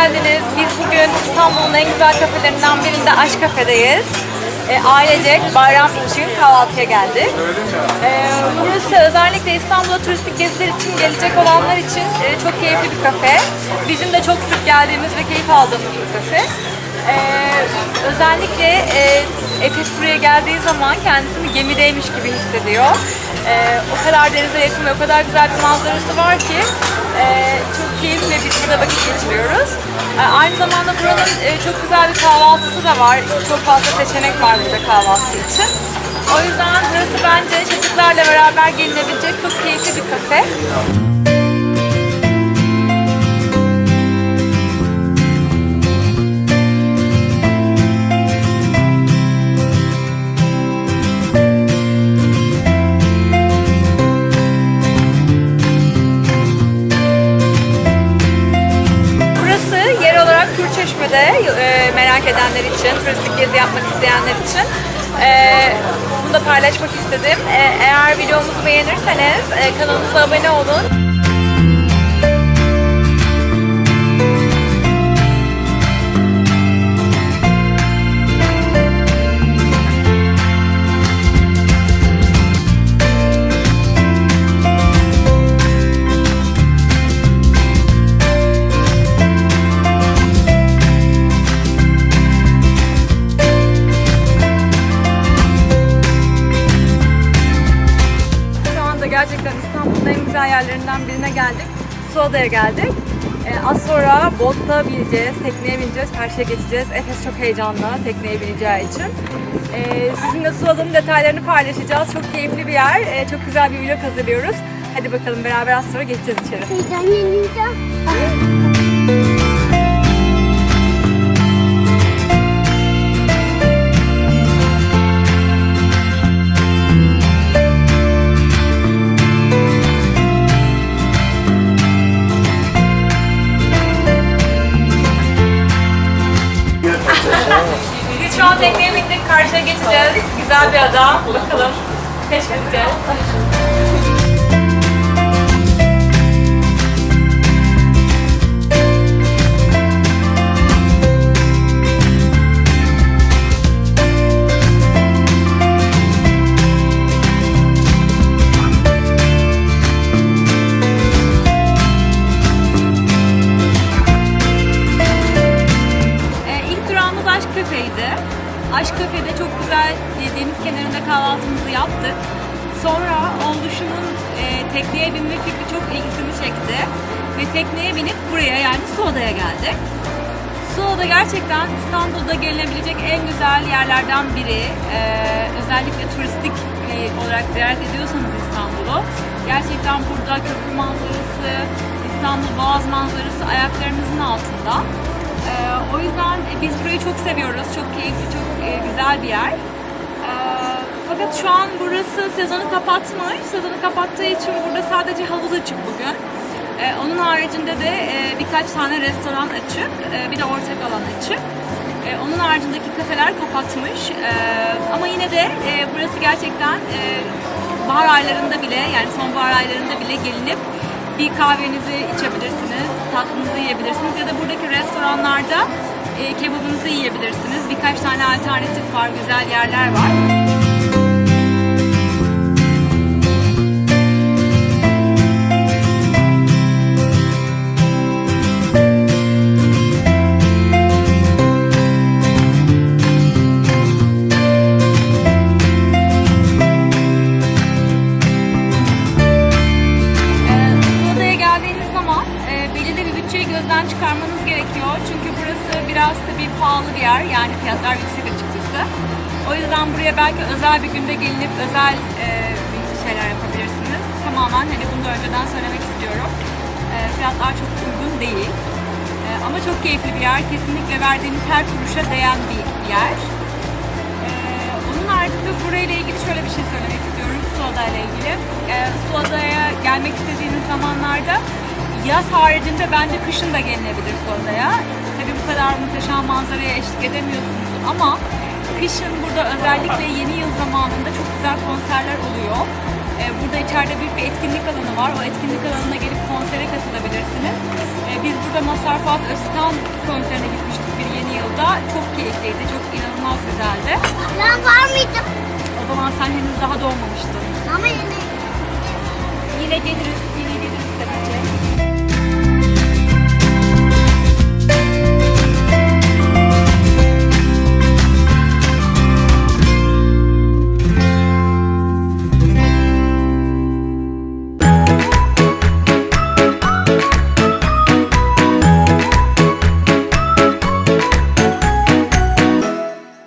geldiniz. Biz bugün İstanbul'un en güzel kafelerinden birinde Aşk Kafe'deyiz. E, ailecek bayram için kahvaltıya geldik. E, burası özellikle İstanbul'a turistik geziler için gelecek olanlar için e, çok keyifli bir kafe. Bizim de çok sık geldiğimiz ve keyif aldığımız bir kafe. E, özellikle e, Efes buraya geldiği zaman kendisini gemideymiş gibi hissediyor. E, o kadar denize yakın ve o kadar güzel bir manzarası var ki e, çok keyifli biz burada vakit geçiriyoruz. E, aynı zamanda buranın e, çok güzel bir kahvaltısı da var. Çok fazla seçenek var burada kahvaltı için. O yüzden burası bence çocuklarla beraber gelinebilecek çok keyifli bir kafe. Kürçeşme'de e, merak edenler için, turistik gezi yapmak isteyenler için e, bunu da paylaşmak istedim. E, eğer videomuzu beğenirseniz e, kanalımıza abone olun. Yerlerinden birine geldik. Suada'ya geldik. Ee, az sonra botta bineceğiz, tekneye bineceğiz, karşıya geçeceğiz. Efes çok heyecanlı tekneye bineceği için. Ee, sizinle Suada'nın detaylarını paylaşacağız. Çok keyifli bir yer, ee, çok güzel bir vlog hazırlıyoruz. Hadi bakalım beraber az sonra geçeceğiz içeri. Heyecan bindik, karşıya geçeceğiz. Güzel bir ada. Bakalım. Keşfedeceğiz. Deniz kenarında kahvaltımızı yaptık. Sonra oluşumun e, tekneye binme fikri çok ilgisini çekti. Ve tekneye binip buraya yani Suada'ya geldik. Suada gerçekten İstanbul'da gelinebilecek en güzel yerlerden biri. Ee, özellikle turistik e, olarak ziyaret ediyorsanız İstanbul'u. Gerçekten burada köprü manzarası, İstanbul Boğaz manzarası ayaklarınızın altında. Ee, o yüzden e, biz burayı çok seviyoruz. Çok keyifli, çok e, güzel bir yer. Ee, fakat şu an burası sezonu kapatmış. Sezonu kapattığı için burada sadece havuz açık bugün. Ee, onun haricinde de e, birkaç tane restoran açık, e, bir de ortak alan açık. Onun haricindeki kafeler kapatmış. Ama yine de e, burası gerçekten e, bahar aylarında bile yani sonbahar aylarında bile gelinip bir kahvenizi içebilirsiniz, tatlınızı yiyebilirsiniz ya da buradaki restoranlarda kebabınızı yiyebilirsiniz. Birkaç tane alternatif var, güzel yerler var. Bir bütçeyi gözden çıkarmanız gerekiyor. Çünkü burası biraz tabii pahalı bir yer. Yani fiyatlar yüksek açıkçası. O yüzden buraya belki özel bir günde gelinip özel e, bir şeyler yapabilirsiniz. Tamamen hani bunu da önceden söylemek istiyorum. E, fiyatlar çok uygun değil. E, ama çok keyifli bir yer. Kesinlikle verdiğiniz her kuruşa değen bir yer. Ee, onun haricinde burayla ilgili yaz haricinde bence kışın da gelinebilir Suada'ya. Tabii bu kadar muhteşem manzaraya eşlik edemiyorsunuz ama kışın burada özellikle yeni yıl zamanında çok güzel konserler oluyor. Ee, burada içeride büyük bir etkinlik alanı var. O etkinlik alanına gelip konsere katılabilirsiniz. E, biz burada Mazhar Fuat Özkan konserine gitmiştik bir yeni yılda. Çok keyifliydi, çok inanılmaz güzeldi. Ben var mıydım? O zaman sen henüz daha doğmamıştın. Ama yine Yine geliriz, yine